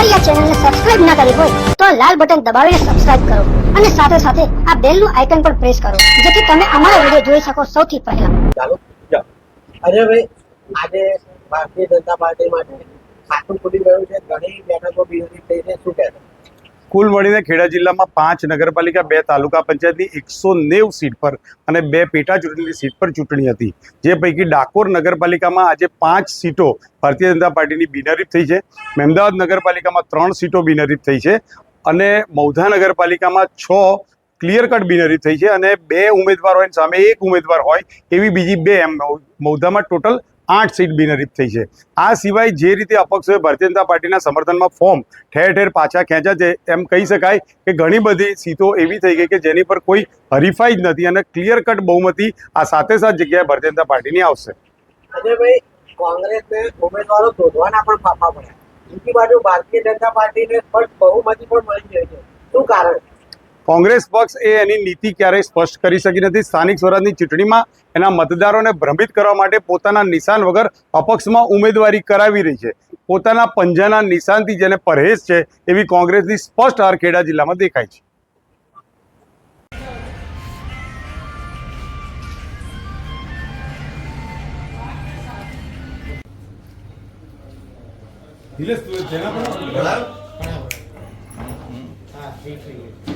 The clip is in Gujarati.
અમારી આ ચેનલને સબસ્ક્રાઇબ ના કરી હોય, તો આ લાલ બટન દબાવીને સબસ્ક્રાઇબ કરો અને સાથે સાથે આ બેલનું આઇકન પણ પ્રેસ કરો, જેથી તમે અમારા વીડિયો જોઈ શકો સૌથી પહેલા. જાઓ. અજયભાઈ આજે ભારતીય જનતા પાર્ટી માટે ખાતું ખુલી ગયું છે. ઘણી બેઠકો બિનહરીફ થઈને શું કુલ મળીને ખેડા જિલ્લામાં પાંચ નગરપાલિકા, બે તાલુકા પંચાયતની એકસો નેવું સીટ પર અને બે પેટા ચૂંટણીની સીટ પર ચૂંટણી હતી. જે પૈકી ડાકોર નગરપાલિકામાં આજે પાંચ સીટો ભારતીય જનતા પાર્ટીની બિનહરીફ થઈ છે. મહેમદાવાદ નગરપાલિકામાં ત્રણ સીટો બિનહરીફ થઈ છે અને મૌધા નગરપાલિકામાં છ ક્લિયર કટ બિનહરીફ થઈ છે અને બે ઉમેદવાર હોય સામે એક ઉમેદવાર હોય એવી બીજી બે એમ મૌધામાં ટોટલ આઠ સીટ બિનહરીફ થઈ છે. આ સિવાય જે રીતે અપક્ષોએ ભારતીય જનતા પાર્ટીના સમર્થનમાં ફોર્મ ઠેર ઠેર પાછા ખેંચ્યા છે, એમ કહી શકાય કે ઘણી બધી સીટો એવી થઈ ગઈ કે જેની પર કોઈ હરીફાઈ જ નથી અને ક્લિયર કટ બહુમતી આ સાથે સાત જગ્યાએ ભારતીય જનતા પાર્ટીની આવશે. અજયભાઈ, કોંગ્રેસને ઉમેદવારો શોધવાના પણ ફાફા પડ્યા. બીજી બાજુ ભારતીય જનતા પાર્ટીને સ્પષ્ટ બહુમતી પણ મળી ગઈ છે. શું કારણ? કોંગ્રેસ પક્ષ એ એની નીતિ ક્યારેય સ્પષ્ટ કરી શકી નથી. સ્થાનિક સ્વરાજની ચૂંટણીમાં એના મતદારોને ભ્રમિત કરવા માટે પોતાના નિશાન વગર અપક્ષમાં ઉમેદવારી કરાવી રહી છે. પોતાના પંજાના નિશાનથી જેને પરહેજ છે એવી કોંગ્રેસની સ્પષ્ટ હાર ખેડા જિલ્લામાં દેખાય છે. હા ઠીક છે.